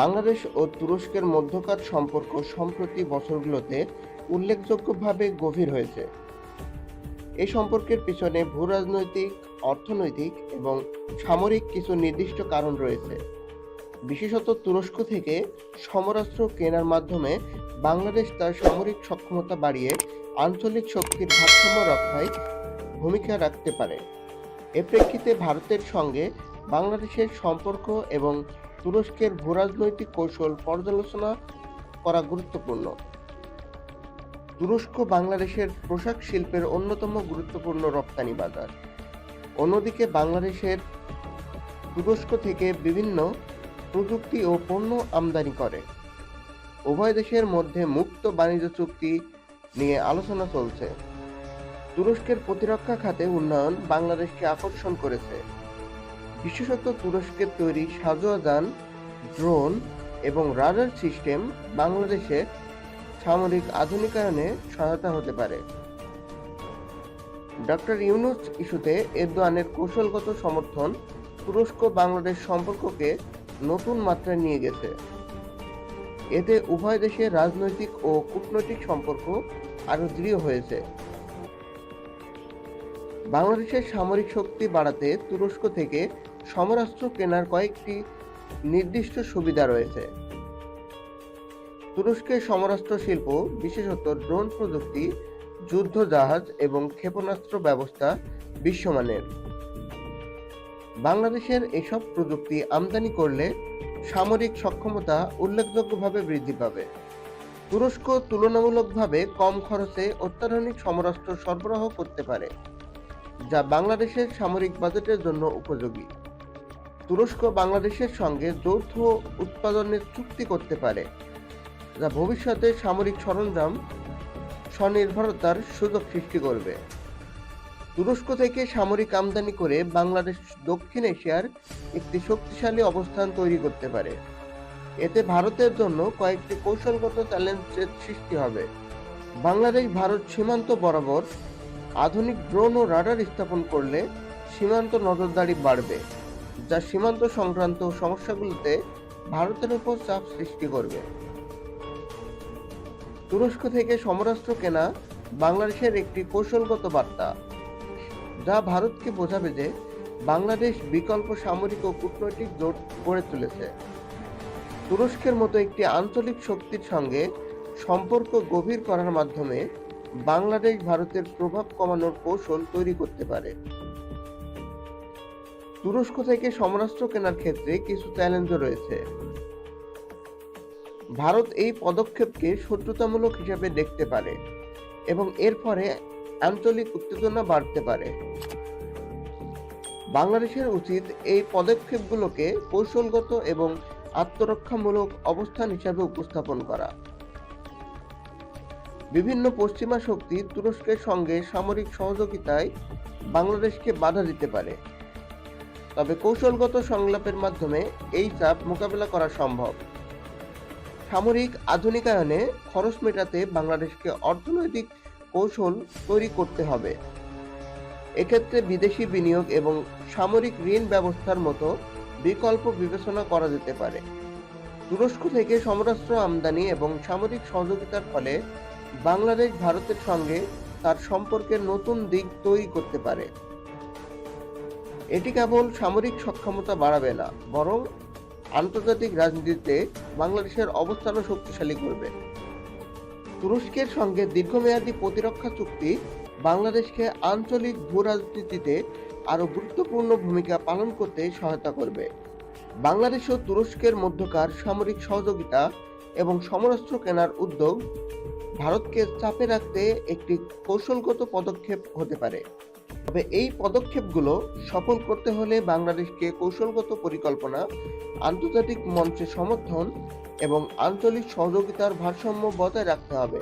বাংলাদেশ ও তুরস্কের মধ্যকার সম্পর্ক সম্প্রতি বছরগুলোতে উল্লেখযোগ্যভাবে গভীর হয়েছে। এই সম্পর্কের পিছনে ভূরাজনৈতিক, অর্থনৈতিক এবং সামরিক কিছু নির্দিষ্ট কারণ রয়েছে। বিশেষত তুরস্ক থেকে সমরাস্ত্র কেনার মাধ্যমে বাংলাদেশ তার সামরিক সক্ষমতা বাড়িয়ে আঞ্চলিক শক্তির ভারসাম্য রক্ষায় ভূমিকা রাখতে পারে। এ প্রেক্ষিতে ভারতের সঙ্গে বাংলাদেশের সম্পর্ক এবং তুরস্কের ভূরাজনৈতিক কৌশল পর্যালোচনা করা গুরুত্বপূর্ণ। তুরস্ক বাংলাদেশের পোশাক শিল্পের অন্যতম গুরুত্বপূর্ণ রপ্তানি বাজার। অন্যদিকে বাংলাদেশের তুরস্ক থেকে বিভিন্ন প্রযুক্তি ও পণ্য আমদানি করে। উভয় দেশের মধ্যে মুক্ত বাণিজ্য চুক্তি নিয়ে আলোচনা চলছে। তুরস্কের প্রতিরক্ষা খাতে উন্নয়ন বাংলাদেশকে আকর্ষণ করেছে। বিশেষত তুরস্কের তৈরি সাজোয়াজান, ড্রোন এবং রাডার সিস্টেম বাংলাদেশে সামরিক আধুনিকায়নে সহায়তা হতে পারে। ডক্টর ইউনুস ইস্যুতে এরদোয়ানের কৌশলগত সমর্থন তুরস্ক বাংলাদেশ সম্পর্ককে নতুন মাত্রায় নিয়ে গেছে। এতে উভয় দেশের রাজনৈতিক ও কূটনৈতিক সম্পর্ক আরও দৃঢ় হয়েছে। বাংলাদেশের সামরিক শক্তি বাড়াতে তুরস্ক থেকে সমরাস্ত্র কেনার কয়েকটি নির্দিষ্ট সুবিধা রয়েছে। তুরস্কের সমরাস্ত্র শিল্প, বিশেষত ড্রোন প্রযুক্তি, যুদ্ধ জাহাজ এবং ক্ষেপণাস্ত্র ব্যবস্থা বিশ্বমানের। বাংলাদেশের এসব প্রযুক্তি আমদানি করলে সামরিক সক্ষমতা উল্লেখযোগ্যভাবে বৃদ্ধি পাবে। তুরস্ক তুলনামূলকভাবে কম খরচে অত্যাধুনিক সমরাস্ত্র সরবরাহ করতে পারে। যা বাংলাদেশের সামরিক বাজেটের জন্য উপযোগী। তুরস্ক বাংলাদেশের সঙ্গে যৌথ উৎপাদনের চুক্তি করতে পারে, যা ভবিষ্যতে সামরিক সরঞ্জাম স্বনির্ভরতার সুযোগ সৃষ্টি করবে। তুরস্ক থেকে সামরিক আমদানি করে বাংলাদেশ দক্ষিণ এশিয়ার একটি শক্তিশালী অবস্থান তৈরি করতে পারে। এতে ভারতের জন্য কয়েকটি কৌশলগত চ্যালেঞ্জের সৃষ্টি হবে। বাংলাদেশ ভারত সীমান্ত বরাবর আধুনিক ড্রোন ও রাডার স্থাপন করলে সীমান্ত নজরদারি বাড়বে, যা সীমান্ত সংক্রান্ত সমস্যাগুলোতে ভারতের উপর চাপ সৃষ্টি করবে। তুরস্ক থেকে সমরাস্ত্র কেনা বাংলাদেশের একটি কৌশলগত বার্তা, যা ভারতকে বোঝাবে যে বাংলাদেশ বিকল্প সামরিক ও কূটনৈতিক জোট গড়ে তুলেছে। তুরস্কের মতো একটি আঞ্চলিক শক্তির সঙ্গে সম্পর্ক গভীর করার মাধ্যমে বাংলাদেশ ভারতের প্রভাব কমানোর কৌশল তৈরি করতে পারে। তুরস্ক থেকে সমরাস্ত্র কেনার ক্ষেত্রে কিছু চ্যালেঞ্জও রয়েছে। ভারত এই পদক্ষেপকে শত্রুতামূলক হিসাবে দেখতে পারে এবং এর ফলে আঞ্চলিক উত্তেজনা বাড়তে পারে। বাংলাদেশের উচিত এই পদক্ষেপগুলোকে কৌশলগত এবং আত্মরক্ষামূলক অবস্থান হিসাবে উপস্থাপন করা। বিভিন্ন পশ্চিমা শক্তি তুরস্কের সঙ্গে সামরিক সহযোগিতায় বাংলাদেশকে বাধা দিতে পারে। তবে কৌশলগত সংলাপের মাধ্যমে এই চাপ মোকাবেলা করা সম্ভব। সামরিক আধুনিকায়নে খরচ মেটাতে বাংলাদেশকে অর্থনৈতিক কৌশল তৈরি করতে হবে। এক্ষেত্রে বিদেশি বিনিয়োগ এবং সামরিক ঋণ ব্যবস্থার মতো বিকল্প বিবেচনা করা যেতে পারে। তুরস্ক থেকে সমরাস্ত্র আমদানি এবং সামরিক সহযোগিতার ফলে বাংলাদেশ ভারতের সঙ্গে তার সম্পর্কের নতুন দিক তৈরি করতে পারে। এটি কেবল সামরিক সক্ষমতা বাড়াবে না, বরং আন্তর্জাতিক রাজনীতিতে বাংলাদেশের অবস্থানও শক্তিশালী করবে। তুরস্কের সঙ্গে দীর্ঘমেয়াদী প্রতিরক্ষা চুক্তি বাংলাদেশকে আঞ্চলিক ভূ রাজনীতিতে আরও গুরুত্বপূর্ণ ভূমিকা পালন করতে সহায়তা করবে। বাংলাদেশ ও তুরস্কের মধ্যকার সামরিক সহযোগিতা এবং সমরাস্ত্র কেনার উদ্যোগ ভারতকে চাপে রাখতে একটি কৌশলগত পদক্ষেপ হতে পারে। তবে এই পদক্ষেপগুলো সফল করতে হলে বাংলাদেশকে কৌশলগত পরিকল্পনা, আন্তর্জাতিক মঞ্চে সমর্থন এবং আঞ্চলিক সহযোগিতার ভারসাম্য বজায় রাখতে হবে।